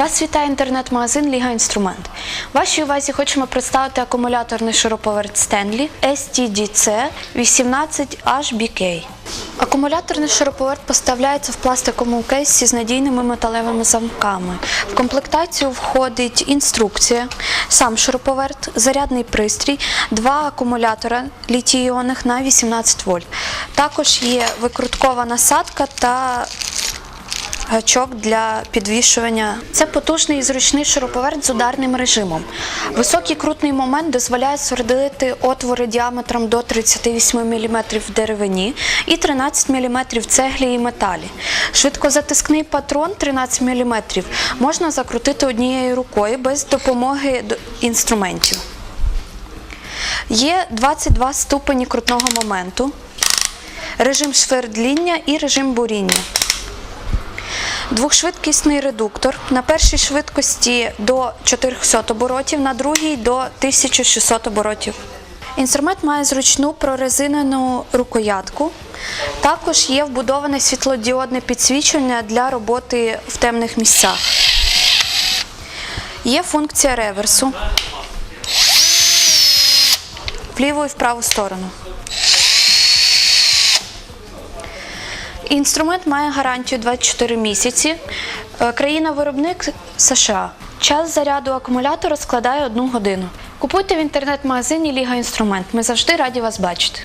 Вас вітає інтернет-магазин Ліга Інструмент. Вашій увазі хочемо представити акумуляторний шуруповерт Stanley STDC 18HBK. Акумуляторний шуруповерт поставляється в пластиковому кейсі з надійними металевими замками. В комплектацію входить інструкція, сам шуруповерт, зарядний пристрій, два акумулятора літій-іонних на 18 вольт. Також є викруткова насадка та гачок для підвішування. Це потужний і зручний шуруповерт з ударним режимом. Високий крутний момент дозволяє свердити отвори діаметром до 38 мм в деревині і 13 мм в цеглі і металі. Швидкозатискний патрон 13 мм можна закрутити однією рукою без допомоги інструментів. Є 22 ступені крутного моменту, режим швердління і режим буріння. Двохшвидкісний редуктор на першій швидкості до 400 оборотів, на другій до 1600 оборотів. Інструмент має зручну прорезинену рукоятку. Також є вбудоване світлодіодне підсвічення для роботи в темних місцях. Є функція реверсу в ліву і в праву сторону. Інструмент має гарантію 24 місяці. Е, Країна-виробник США. Час заряду акумулятора складає 1 годину. Купуйте в інтернет-магазині Ліга Інструмент. Ми завжди раді вас бачити.